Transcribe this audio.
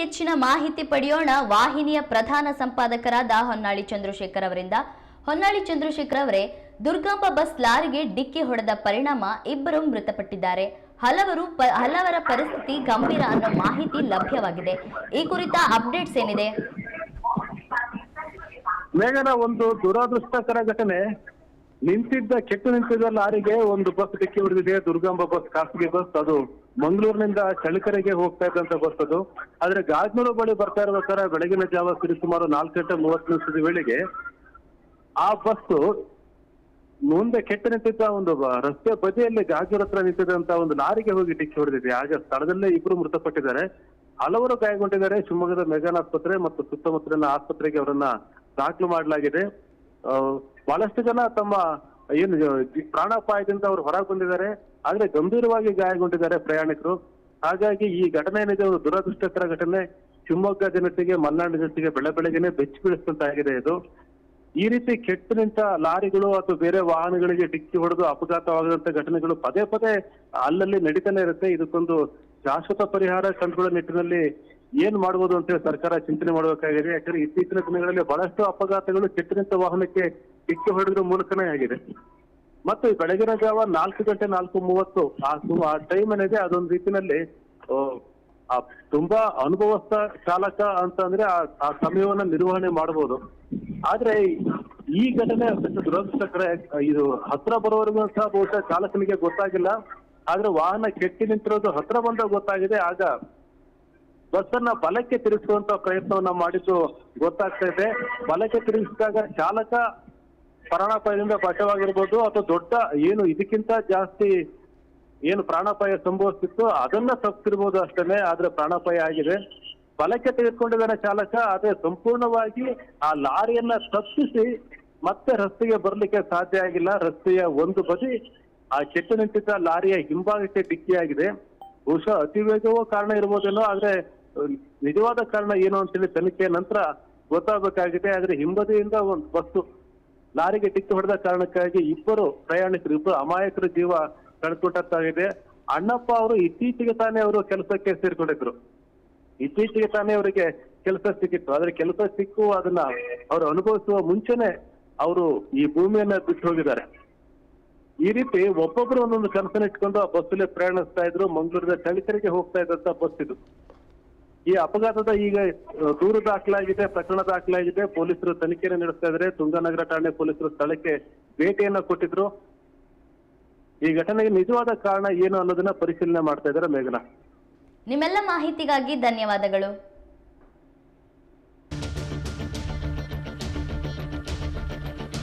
ಹೆಚ್ಚಿನ ಮಾಹಿತಿ ಪಡೆಯೋಣ. ವಾಹಿನಿಯ ಪ್ರಧಾನ ಸಂಪಾದಕರಾದ ಹೊನ್ನಾಳಿ ಚಂದ್ರಶೇಖರ್ ಅವರಿಂದ. ಹೊನ್ನಾಳಿ ಚಂದ್ರಶೇಖರ್ ಅವರೇ, ದುರ್ಗಾಂಬ ಬಸ್ ಲಾರಿಗೆ ಡಿಕ್ಕಿ ಹೊಡೆದ ಪರಿಣಾಮ ಇಬ್ಬರು ಮೃತಪಟ್ಟಿದ್ದಾರೆ. ಹಲವರು ಹಲವರ ಪರಿಸ್ಥಿತಿ ಗಂಭೀರ ಅನ್ನೋ ಮಾಹಿತಿ ಲಭ್ಯವಾಗಿದೆ. ಈ ಕುರಿತ ಅಪ್ಡೇಟ್ಸ್ ಏನಿದೆ? ಮೇಘನ, ಒಂದು ದುರದೃಷ್ಟಕರ ಘಟನೆ. ನಿಂತಿದ್ದ, ಕೆಟ್ಟು ನಿಂತಿದ್ದ ಲಾರಿಗೆ ಒಂದು ಬಸ್ ಡಿಕ್ಕಿ ಹೊಡೆದಿದೆ. ದುರ್ಗಾಂಬ ಬಸ್, ಖಾಸಗಿ ಬಸ್. ಅದು ಮಂಗಳೂರಿನಿಂದ ಚಳ್ಳಕೆರೆಗೆ ಹೋಗ್ತಾ ಇದ್ದಂತ ಅದು ಆದ್ರೆ ಗಾಜನೂರು ಬಳಿ ಬರ್ತಾ ಇರ್ಬೇಕಾದ್ರೆ ಬೆಳಗಿನ ಜಾವ ಸರಿ ಸುಮಾರು ನಾಲ್ಕು ಗಂಟೆ ಮೂವತ್ತು ನಿಮಿಷದ ವೇಳೆಗೆ ಆ ಬಸ್ಸು ಮುಂದೆ ಕೆಟ್ಟ ನಿಂತಿದ್ದ ಒಂದು ರಸ್ತೆ ಬದಿಯಲ್ಲಿ ಗಾಜೂರ್ ಹತ್ರ ನಿಂತಿದ್ದಂತ ಒಂದು ಲಾರಿಗೆ ಹೋಗಿ ಡಿಕ್ಕಿ ಹೊಡೆದಿದೆ. ಆಗ ಸ್ಥಳದಲ್ಲೇ ಇಬ್ರು ಮೃತಪಟ್ಟಿದ್ದಾರೆ. ಹಲವರು ಗಾಯಗೊಂಡಿದ್ದಾರೆ. ಶಿವಮೊಗ್ಗದ ಮೆಗಾನ್ ಆಸ್ಪತ್ರೆ ಮತ್ತು ಸುತ್ತಮುತ್ತಲಿನ ಆಸ್ಪತ್ರೆಗೆ ಅವರನ್ನ ದಾಖಲು ಮಾಡಲಾಗಿದೆ. ಬಹಳಷ್ಟು ಜನ ತಮ್ಮ ಏನು ಪ್ರಾಣಾಪಾಯದಿಂದ ಅವರು ಹೊರಗೆ ಬಂದಿದ್ದಾರೆ. ಆದ್ರೆ ಗಂಭೀರವಾಗಿ ಗಾಯಗೊಂಡಿದ್ದಾರೆ ಪ್ರಯಾಣಿಕರು. ಹಾಗಾಗಿ ಈ ಘಟನೆ ಏನಿದೆ, ಒಂದು ದುರದೃಷ್ಟಕರ ಘಟನೆ. ಶಿವಮೊಗ್ಗ ಜನತೆಗೆ, ಮಲೆನಾಡು ಜನತೆಗೆ ಬೆಳೆ ಬೆಳಗ್ಗೆನೆ ಬೆಚ್ಚಿ ಬೀಳಿಸ್ತಂತಾಗಿದೆ ಇದು. ಈ ರೀತಿ ಕೆಟ್ಟು ನಿಂತ ಲಾರಿಗಳು ಅಥವಾ ಬೇರೆ ವಾಹನಗಳಿಗೆ ಡಿಕ್ಕಿ ಹೊಡೆದು ಅಪಘಾತವಾಗದಂತ ಘಟನೆಗಳು ಪದೇ ಪದೇ ಅಲ್ಲಲ್ಲಿ ನಡೀತಾನೆ ಇರುತ್ತೆ. ಇದಕ್ಕೊಂದು ಶಾಶ್ವತ ಪರಿಹಾರ ಕಂಡುಕೊಳ್ಳೋ ನಿಟ್ಟಿನಲ್ಲಿ ಏನ್ ಮಾಡ್ಬೋದು ಅಂತ ಹೇಳಿ ಸರ್ಕಾರ ಚಿಂತನೆ ಮಾಡಬೇಕಾಗಿದೆ. ಯಾಕಂದ್ರೆ ಇತ್ತೀಚಿನ ದಿನಗಳಲ್ಲಿ ಬಹಳಷ್ಟು ಅಪಘಾತಗಳು ಕೆಟ್ಟು ನಿಂತ ವಾಹನಕ್ಕೆ ಡಿಕ್ಕಿ ಹೊಡೆದ್ರ ಮೂಲಕನೇ ಆಗಿದೆ. ಮತ್ತು ಬೆಳಗಿನ ಜಾವ ನಾಲ್ಕು ಗಂಟೆ ನಾಲ್ಕು ಮೂವತ್ತು, ಆ ಆ ಟೈಮ್ ಏನಿದೆ ಅದೊಂದು ರೀತಿನಲ್ಲಿ ತುಂಬಾ ಅನುಭವಸ್ಥ ಚಾಲಕ ಅಂತಂದ್ರೆ ಆ ಆ ಸಮಯವನ್ನ ನಿರ್ವಹಣೆ ಮಾಡಬಹುದು. ಆದ್ರೆ ಈ ಘಟನೆ ದುರದೃಷ್ಟಕರ, ಇದು ಹತ್ರ ಬರೋವರೆಗೂ ಸಹ ಬಹುಶಃ ಚಾಲಕನಿಗೆ ಗೊತ್ತಾಗಿಲ್ಲ. ಆದ್ರೆ ವಾಹನ ಕೆಟ್ಟಿ ನಿಂತಿರೋದು ಹತ್ರ ಬಂದಾಗ ಗೊತ್ತಾಗಿದೆ. ಆಗ ಬಸ್ಸನ್ನ ಬಲಕ್ಕೆ ತಿರುಗಿಸುವಂತ ಪ್ರಯತ್ನವನ್ನ ಮಾಡಿದ್ದು ಗೊತ್ತಾಗ್ತಾ ಇದೆ. ಬಲಕ್ಕೆ ತಿರುಗಿಸಿದಾಗ ಚಾಲಕ ಪ್ರಾಣಾಪಾಯದಿಂದ ಬಚಾವಾಗಿರ್ಬೋದು ಅಥವಾ ದೊಡ್ಡ ಏನು ಇದಕ್ಕಿಂತ ಜಾಸ್ತಿ ಏನು ಪ್ರಾಣಾಪಾಯ ಸಂಭವಿಸ್ತಿತ್ತು ಅದನ್ನ ತಪ್ಪಿರ್ಬೋದು ಅಷ್ಟೇ ಆದ್ರೆ ಪ್ರಾಣಾಪಾಯ ಆಗಿದೆ. ಬಲಕ್ಕೆ ತೆಗೆದುಕೊಂಡಿದ್ದಾನೆ ಚಾಲಕ, ಆದ್ರೆ ಸಂಪೂರ್ಣವಾಗಿ ಆ ಲಾರಿಯನ್ನ ತಪ್ಪಿಸಿ ಮತ್ತೆ ರಸ್ತೆಗೆ ಬರ್ಲಿಕ್ಕೆ ಸಾಧ್ಯ ಆಗಿಲ್ಲ. ರಸ್ತೆಯ ಒಂದು ಬದಿ ಆ ಕೆಟ್ಟು ನಿಂತಿದ್ದ ಲಾರಿಯ ಹಿಂಭಾಗಕ್ಕೆ ಡಿಕ್ಕಿಯಾಗಿದೆ. ಬಹುಶಃ ಅತಿ ವೇಗವೂ ಕಾರಣ ಇರ್ಬೋದೇನೋ, ಆದ್ರೆ ನಿಜವಾದ ಕಾರಣ ಏನು ಅಂತೇಳಿ ತನಿಖೆ ನಂತರ ಗೊತ್ತಾಗಬೇಕಾಗಿದೆ. ಆದ್ರೆ ಹಿಂಬದಿಯಿಂದ ಒಂದು ಬಸ್ಸು ಲಾರಿಗೆ ಡಿಕ್ಕಿ ಹೊಡೆದ ಕಾರಣಕ್ಕಾಗಿ ಇಬ್ಬರು ಪ್ರಯಾಣಿಕರು, ಇಬ್ಬರು ಅಮಾಯಕರ ಜೀವ ಕಳ್ಕೊಟ್ಟಾಗಿದೆ ಅಣ್ಣಪ್ಪ ಅವರು ಇತ್ತೀಚೆಗೆ ತಾನೇ ಅವರು ಕೆಲಸಕ್ಕೆ ಸೇರಿಕೊಂಡಿದ್ರು. ಇತ್ತೀಚೆಗೆ ತಾನೇ ಅವರಿಗೆ ಕೆಲಸ ಸಿಕ್ಕಿತ್ತು. ಆದ್ರೆ ಕೆಲಸ ಸಿಕ್ಕು ಅದನ್ನ ಅವರು ಅನುಭವಿಸುವ ಮುಂಚೆನೆ ಅವರು ಈ ಭೂಮಿಯನ್ನ ಬಿಟ್ಟು ಹೋಗಿದ್ದಾರೆ. ಈ ರೀತಿ ಒಬ್ಬೊಬ್ರು ಒಂದೊಂದು ಕನಸನ್ನ ಇಟ್ಕೊಂಡು ಆ ಬಸ್ಸಲ್ಲಿ ಪ್ರಯಾಣಿಸ್ತಾ ಇದ್ರು. ಮಂಗಳೂರಿನ ಚಳಿತರಿಗೆ ಹೋಗ್ತಾ ಇದ್ದಂತ ಬಸ್ ಇದು. ಈ ಅಪಘಾತದ ಈಗ ದೂರು ದಾಖಲಾಗಿದೆ, ಪ್ರಕರಣ ದಾಖಲಾಗಿದೆ. ಪೊಲೀಸರು ತನಿಖೆಯನ್ನು ನಡೆಸ್ತಾ ಇದ್ದಾರೆ ತುಂಗನಗರ ಠಾಣೆ ಪೊಲೀಸರು ಸ್ಥಳಕ್ಕೆ ಭೇಟಿಯನ್ನ ಕೊಟ್ಟಿದ್ರು. ಈ ಘಟನೆಗೆ ನಿಜವಾದ ಕಾರಣ ಏನು ಅನ್ನೋದನ್ನ ಪರಿಶೀಲನೆ ಮಾಡ್ತಾ ಇದ್ದಾರೆ ಮೇಘನಾ. ನಿಮ್ಮೆಲ್ಲ ಮಾಹಿತಿಗಾಗಿ ಧನ್ಯವಾದಗಳು.